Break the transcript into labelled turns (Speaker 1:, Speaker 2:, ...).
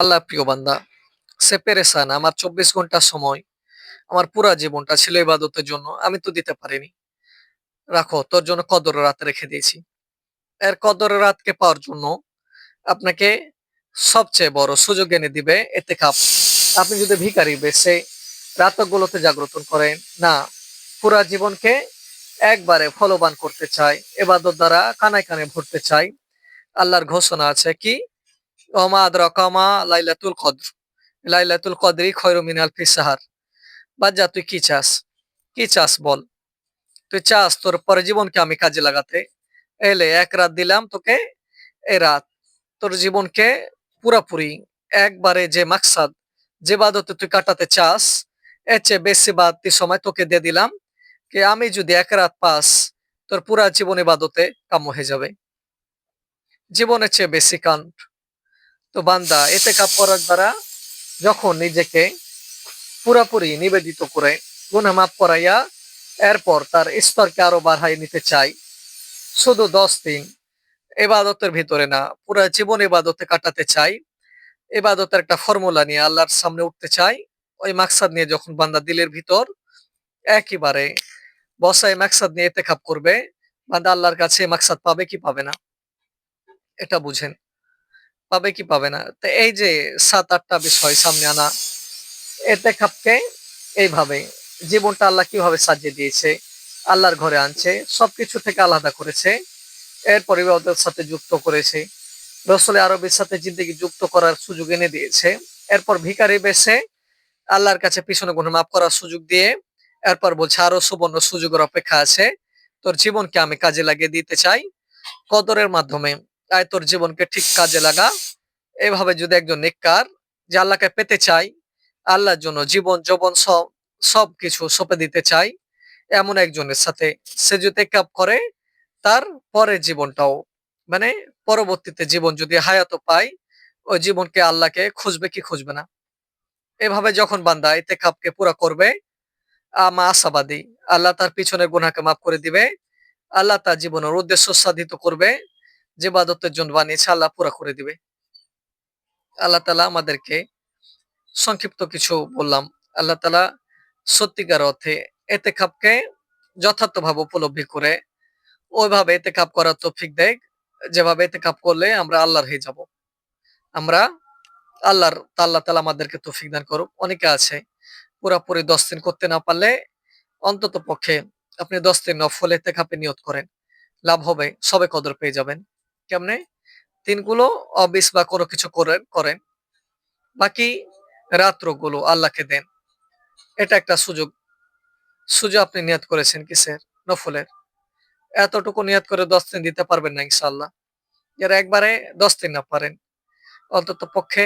Speaker 1: আল্লাহ প্রিয় বান্দা, সে পেরেসান আমার চব্বিশ ঘণ্টা সময়, আমার পুরা জীবনটা ছিল ইবাদতের জন্য, আমি তো দিতে পারিনি। রাখো, তোর জন্য কদর রাত রেখে দিয়েছি। এর কদর রাতকে পাওয়ার জন্য আপনাকে সবচেয়ে বড় সুযোগ এনে দিবে এতে কাপ আপনি যদি ভিকারি বেছে রাতগুলোতে জাগ্রত করেন, না, পুরা জীবনকে একবারে ফলবান করতে চাই এবাদত দ্বারা কানায় কানে ভরতে চাই আল্লাহর ঘোষণা আছে কি? ওমা মিনাল তুই কি চাস? কি চাস বল? তুই চাস তোর আমি কাজে লাগাতে। এলে এক রাত দিলাম তোকে এ রাত। তোর জীবনকে পুরাপুরি, একবারে যে মাকসাদ, যে বাদতে তুই কাটাতে চাস, এর চেয়ে বেশি বাদতি সময় তোকে দিয়ে দিলাম কে আমি যদি এক রাত পাস, তোর পুরা জীবন ইবাদতে কাম্য হয়ে যাবে। জীবনের চেয়ে বেশি কান তো বান্দা, এতে কাপ করার দ্বারা যখন নিজেকে পুরাপুরি নিবেদিত করে গুনা মাফ করাইয়া এরপর তার স্তরকে আরও বাড়াই নিতে চাই, শুধু দশ দিন এবাদতের ভিতরে না, পুরা জীবন এবাদতে কাটাতে চাই, এবাদতের একটা ফর্মুলা নিয়ে আল্লাহর সামনে উঠতে চাই, ওই মাকসাদ নিয়ে যখন বান্দা দিলের ভিতর একেবারে বসায় মাকসাদ নিয়ে এতে করবে, বান্দা আল্লাহর কাছে মাকসাদ পাবে কি পাবে না? এটা বুঝেন। পাবে কি পাবে না? তো এই যে সাত, আটটা বিষয় সামনে আনা এতে খাপকে এইভাবে জীবনটা আল্লাহ কীভাবে সাজিয়ে দিয়েছে, আল্লাহর ঘরে আনছে, সবকিছু থেকে আলাদা করেছে এরপর ইবাদতের সাথে যুক্ত করেছে, রসলে আরবের সাথে জিন্দগি যুক্ত করার সুযোগ এনে দিয়েছে, এরপর ভিকারি বেসে আল্লাহর কাছে পিছনে গুণ মাফ করার সুযোগ দিয়ে, এরপর বলছে, আরও সুবর্ণ সুযোগের অপেক্ষা আছে, তোর জীবনকে আমি কাজে লাগিয়ে দিতে চাই, কদরের মাধ্যমে। তাই তোর জীবনকে ঠিক কাজে লাগা। এভাবে যদি একজন নেককার, যে আল্লাহকে পেতে চাই আল্লাহর জন্য জীবন, যৌবন সব সব কিছু সঁপে দিতে চাই এমন একজনের সাথে সে যদি কাপ করে, তার পরের জীবনটাও মানে পরবর্তীতে জীবন যদি হায়াত পায়, ওই জীবনকে আল্লাহকে খুঁজবে কি খুঁজবে না। এভাবে যখন বান্দা এতে কাপকে পুরা করবে, আমা আশাবাদী, আল্লাহ তার পিছনে গুনাকে মাফ করে দিবে, আল্লাহ তার জীবনের উদ্দেশ্য সাধিত করবে যে বাদতের জন্য বানিয়েছে, আল্লাহ পুরা করে দিবে। আল্লাহ তালা আমাদেরকে সংক্ষিপ্ত কিছু বললাম। আল্লাহ তালা সত্যিকার অর্থে এতে খাপকে যথার্থভাবে উপলব্ধি করে ওইভাবে এতে কাপ করার তৌফিক দেয়। যেভাবে এতে কাপ করলে আমরা আল্লাহর হয়ে যাব। আমরা আল্লাহর, আল্লাহ তালা আমাদেরকে তৌফিক দান করুক। অনেকে আছে পুরাপুরি দশ দিন করতে না পারলে অন্তত পক্ষে আপনি দশ দিন নফল এতে কাপে নিয়ত করেন। লাভ হবে, সবে কদর পেয়ে যাবেন। কেমনে? দিনগুলো অফিস বা কোনো কিছু করেন করেন। বাকি রাত্রগুলো আল্লাহকে দেন। এটা একটা সুযোগ। সুযোগ আপনি নিয়াত করেছেন কিসের নফলের। এতটুকু নিয়াত করে দশ দিন দিতে পারবেন না ইনশাল্লাহ যারা একবারে দশ দিন না পারেন। অন্তত পক্ষে